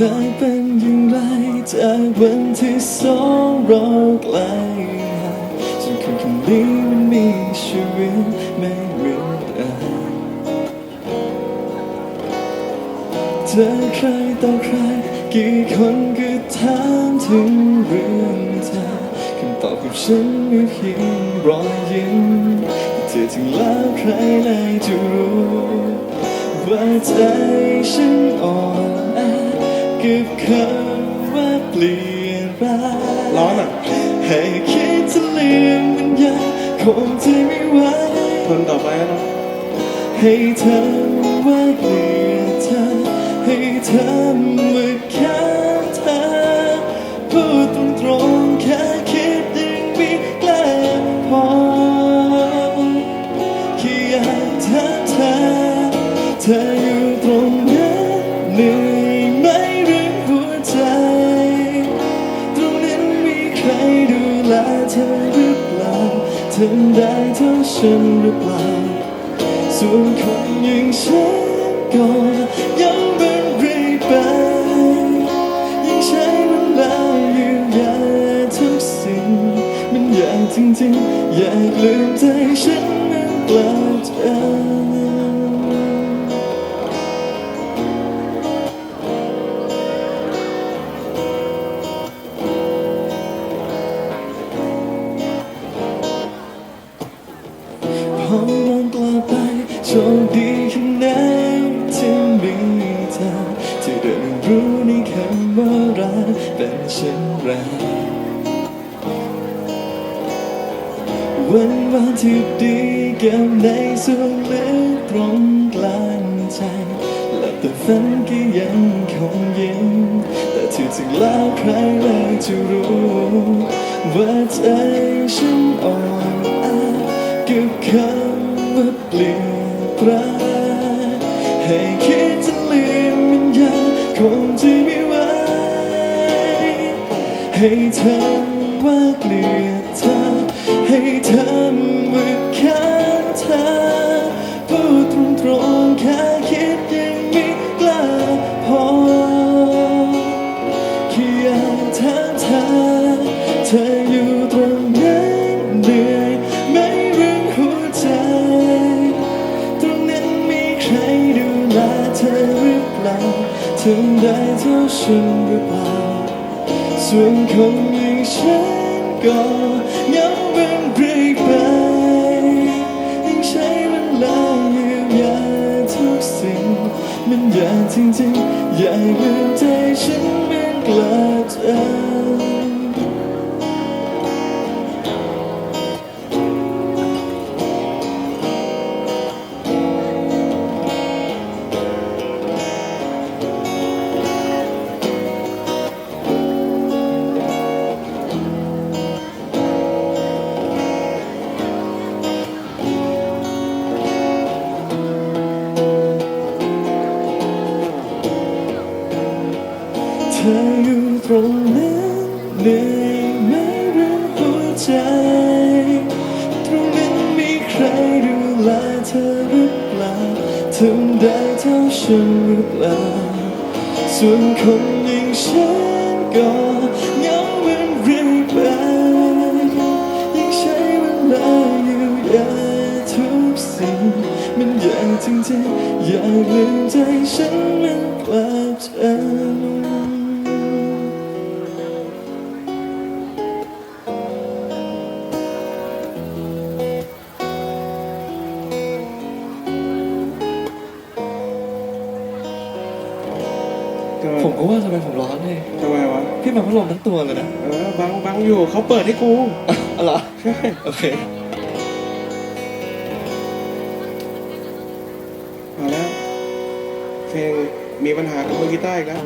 ธอเป็นอย่างไรจากวันที่สองเราไกลห่างจนคนคนนี้มันมีชีวิตไม่เหมือนเดิมเจอใครต่อใคร กี่คนก็ถามถึงเรื่องเธอคำตอบของฉันมีเพียงรอยยิ้มเธอถึงแล้วใครเลยจะรู้ว่าใจฉันอ่อน กับคำว่าเปลี่ยนแปลงร้อนอะให้คิดจะลืมมันยังคงจะไม่ไหวทนต่อไปนะให้เธอว่าเกลียดเธอให้เธอ ทำได้เท่าฉันหรือเปล่าส่วนคนอย่างฉันก็ยังเป็นเรื่อยไปยังใช้เวลาเยียวยาทุกสิ่ง มันอยากจริงๆ อยากลืมใจฉันนั้นกลับใจ พอมองกลับไปโชคดีแค่ไหนที่มีเธอที่ได้รู้ในคำว่ารักเป็นเช่นไรวันวันที่ดีเก็บในส่วนลึกตรงกลางใจหลับแต่ฝันก็ยังคงยิ้มแต่ที่จริงแล้วใครเลยจะรู้ว่าใจฉันอ่อน คำว่าเปลี่ยนแปลงให้คิดจะลืมมันยังคงจะไม่ไหวให้เธอว่าเกลียดเธอให้เธอว่าแค่เธอพูดตรงๆแค่คิดยังไม่กล้าพอแค่อยากถามเธอเธออยู่ตรง ล่าทำได้เท่าฉันหรือเออยู่ตรงนั้นเหนื่อยไหมเรื่องหัวใจ ตรงนั้นมีใครดูแลเธอหรือเปล่าทำได้เท่าฉันหรือเปล่าส่วนคนอย่างฉันก็เงาเหมือนเรื่อยไปยังใช้เวลาเยียวยาทุกสิ่ง มันยากจริงๆอยากลืมใจฉันมันกลับเธำไมผมก็ว่าทำไมผมร้อนเลยทำไมวะ พี่มาพัดลมทั้งตัวเลยนะ เออบังบังอยู่เขาเปิดให้กูอ๋อเหรอใช่โอเคมาแล้วเพลงมีปัญหากับมือกีตาร์อีกแล้ว